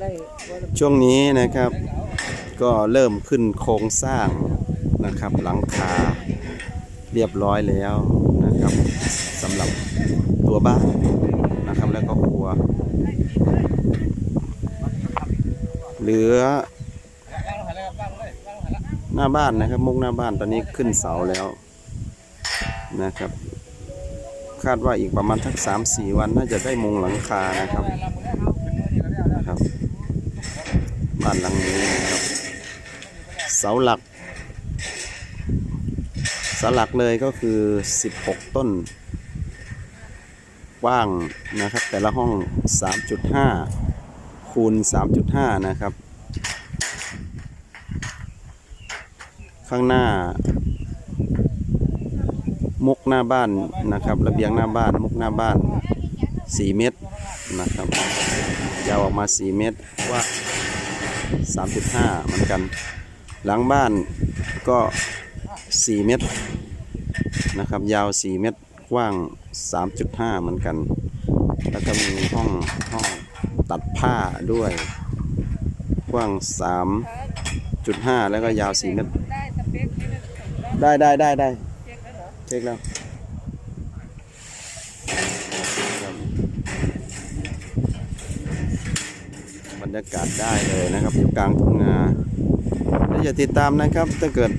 ได้ช่วงนี้นะครับ ก็เริ่มขึ้นโครงสร้างนะครับ หลังคาเรียบร้อยแล้วนะครับสำหรับตัวบ้านนะครับแล้วก็ครัว เหลือหน้าบ้านนะครับ มุกหน้าบ้านตอนนี้ขึ้นเสาแล้วนะครับ คาดว่าอีกประมาณทักสามสี่วันน่าจะได้มุงหลังคานะครับนะครับ บ้านหลังนี้นะครับ เสาหลัก เสาหลักเลยก็คือ 16 ต้น กว้างนะครับ แต่ละห้อง 3.5 คูณ 3.5 นะครับ ข้างหน้า มุกหน้าบ้านนะครับ ระเบียงหน้าบ้าน มุกหน้าบ้าน 4 เมตรนะครับยาวออกมา 4 เมตรว่า 3.5 เหมือนกัน หลังบ้านก็ 4 เมตรนะครับ ยาว 4 เมตรกว้าง 3.5 เหมือนกัน แล้วก็มีห้องห้องตัดผ้าด้วย กว้าง 3.5 แล้วก็ยาว 4 เมตร ได้ได้ได้ได้เช็คแล้วครับ บรรยากาศได้เลยนะครับอยู่กลางทุ่งนาแล้วอย่าติดตามนะครับถ้าเกิด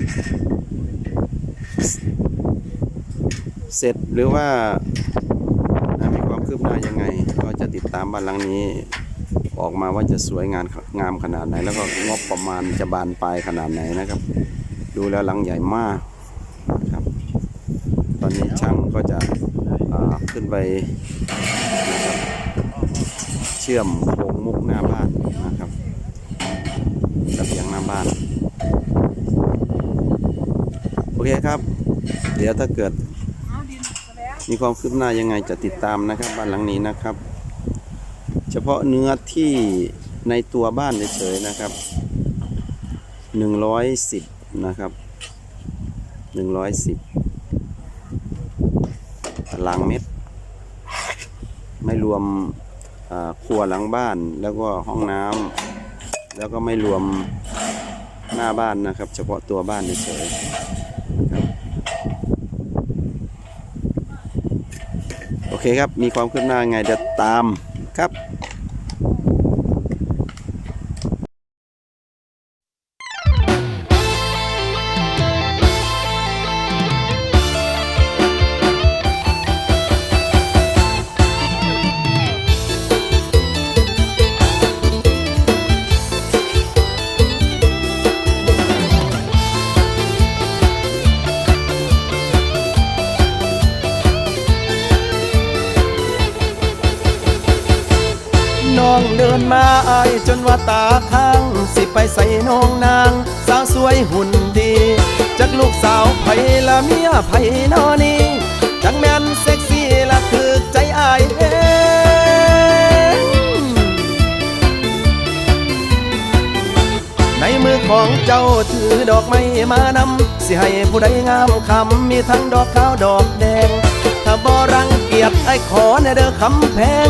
เสร็จหรือว่ามีความคืบหน้ายังไง ก็จะติดตามบ้านหลังนี้ ออกมาว่าจะสวยงามงามขนาดไหน แล้วก็งบประมาณจะบานปลายขนาดไหนนะครับ ดูแล้วหลังใหญ่มากครับ ตอนนี้ช่างก็จะขึ้นไปเชื่อมโครงมุกหน้าบ้าน บ้าน โอเคครับ เดี๋ยวถ้าเกิด มีความคืบหน้ายังไงจะติดตามนะครับ บ้านหลังนี้นะครับ เฉพาะเนื้อที่ในตัวบ้านเฉยๆนะครับ 110 นะครับ 110ตารางเมตร ไม่รวมครัวหลังบ้านแล้วก็ห้องน้ำ แล้วก็ไม่รวมหน้าบ้านนะครับ เฉพาะตัวบ้านเฉยๆครับโอเคครับมีความคืบหน้าไงเดี๋ยวตามครับ น้องเดินมาอายจนว่าตาข้าง สิไปใส่น้องนาง สาวสวยหุ่นดี จากลูกสาวไผละเมียไผนอนี่จังแม่นเซ็กซี่ละคือใจอายเองในมือของเจ้าถือดอกไม้มานำสิให้ผู้ใดงามคำมีทั้งดอกขาวดอกแดง ถ้าบ่รังเกียจไอ้ขอแน่เด้อคำแพง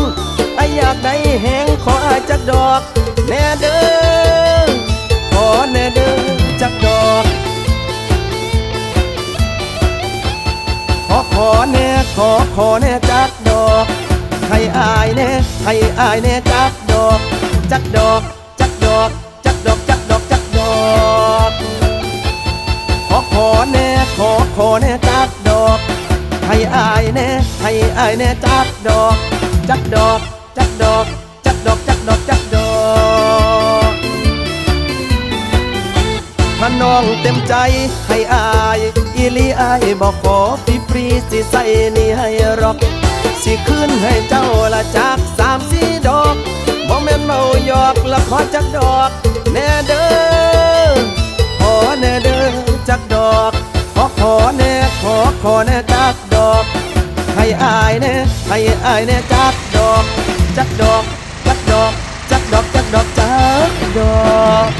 ากได้แหงขอจักดอก แน่เด้อขอแน่เด้อจักดอก ขอขอแน่ขอขอแน่จักดอกให้อายแน่ให้อายแน่จักดอก จักดอก จักดอก จักดอกจักดอกจักดอกขอขอแน่ขอขอแน่จักดอกให้อายแน่ให้อายแน่จักดอก จักดอก จักดอกจักดอกจักดอกจักดอกถ้าน้องเต็มใจให้อายอีลีอายบอกขอฟรีฟรีสิใส่นี่ให้รอก สิขึ้นให้เจ้าละจากสามสี่ดอกบ่แม่นเมาหยอกละขอจักดอกแน่เด้อขอแน่เด้อจักดอกขอขอแน่ขอขอแน่จักดอกให้อายแน่ให้อายแน่จักดอก จักดอกจักดอกจักดอกจักดอกจักดอก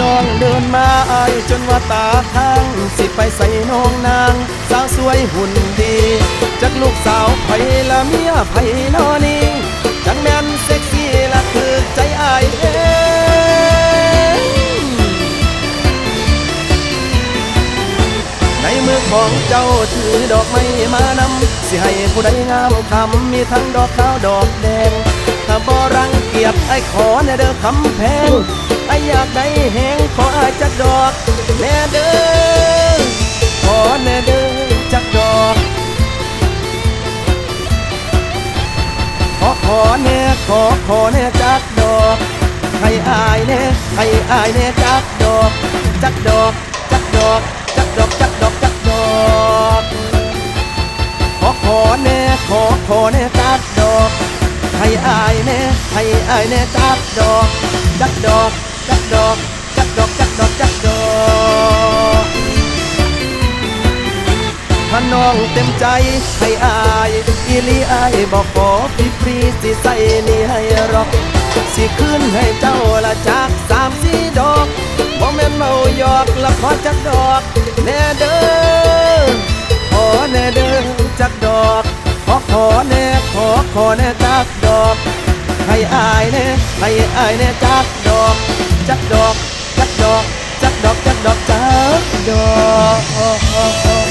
น้องเดินมาอายจนว่าตาทางสิไปใส่น้องนาง สาวสวยหุ่นดีจากลูกสาว ไผละเมียไผนอนี่จังแม่นเซ็กซี่ละคือใจอายเองในมือของเจ้าถือดอกไม้มานำสิให้ผู้ใดงามคำมีทั้งดอกขาวดอกแดงถ้าบ่รังเกียจไอ้ขอแน่เด้อคำแพงไอ้อยากได้แหงขออาจักดอกแน่เด้อขอแน่เด้อจักดอก ขอขอแน่ขอขอแน่จักดอกให้อายแน่ให้อายแน่จักดอก จักดอก จักดอก จักดอก จักดอก จักดอก ขอขอแน่ขอขอแน่จักดอก ให้อายแน่ให้อายแน่จักดอก จักดอก จักดอก จักดอก จักดอก จักดอกถ้าน้องเต็มใจให้อาย ลีอายบอกขอฟรีฟรีๆสิใส่นี่ให้รอก สิขึ้นให้เจ้าละจากสามสี่ดอกบ่แม่นเมาหยอกละขอจักดอกแน่เด้อขอแน่เด้อจักดอกขอขอแน่ขอขอแน่จักดอกให้อายแน่ให้อายแน่จักดอกจักดอกจักดอกจักดอกจักดอกจักดอก